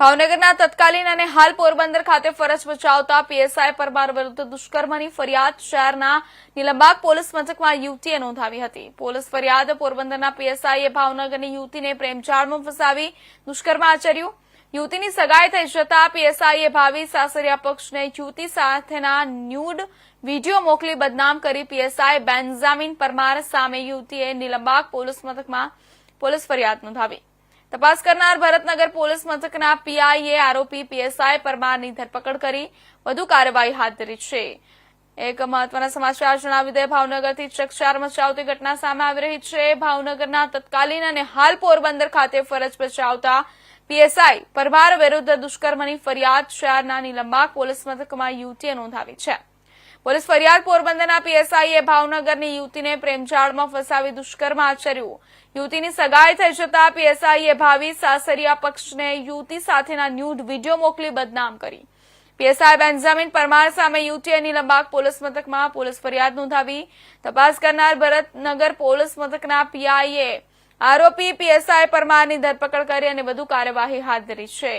ભાવનગરના તત્કાલીન અને હાલ પોરબંદર ખાતે ફરજ બચાવતા પીએસઆઈ પરમાર વિરુદ્ધ દુષ્કર્મની ફરિયાદ શહેરના નીલંબાગ પોલીસ મથકમાં યુવતીએ નોંધાવી હતી. પોલીસ ફરિયાદ પોરબંદરના પીએસઆઈએ ભાવનગરની યુવતીને પ્રેમજાળમાં ફસાવી દુષ્કર્મ આચર્યું. યુવતીની સગાઈ થઈ જતા પીએસઆઈએ ભાવિ સાસરિયા પક્ષને યુવતી સાથેના ન્યૂડ વીડિયો મોકલી બદનામ કરી પીએસઆઈ બેન્ઝામિન પરમાર સામે યુવતીએ નીલંબાગ પોલીસ મથકમાં પોલીસ ફરિયાદ નોંધાવી. તપાસ કરનાર ભરતનગર પોલીસ મથકના પીઆઈએ આરોપી પીએસઆઈ પરમારની ધરપકડ કરી વધુ કાર્યવાહી હાથ ધરી છે. એક મહત્વના સમાચાર જણાવી દે ભાવનગરથી ચકચાર મચાવતી ઘટના સામે આવી રહી છે. ભાવનગરના તત્કાલીન અને હાલ પોરબંદર ખાતે ફરજ બજાવતા પીએસઆઈ પરમાર વિરુદ્ધ દુષ્કર્મની ફરિયાદ શહેરના નીલંબાગ પોલીસ મથકમાં યુટીએ નોંધાવી છે. પોલીસ ફરિયાદ પોરબંદરના પીએસઆઈએ ભાવનગરની યુવતીને પ્રેમજાળમાં ફસાવી દુષ્કર્મ આચર્યું. યુવતીની સગાઈ થઈ જતા પીએસઆઈએ ભાવિ સાસરિયા પક્ષને યુવતી સાથેના ન્યૂડ વીડિયો મોકલી બદનામ કરી. પીએસઆઈ બેન્ઝામિન પરમાર સામે યુવતીએ નીલંબાગ પોલીસ મથકમાં પોલીસ ફરિયાદ નોંધાવી. તપાસ કરનાર ભરતનગર પોલીસ મથકના પીઆઈએ આરોપી પીએસઆઈ પરમારની ધરપકડ કરી અને વધુ કાર્યવાહી હાથ ધરી છે.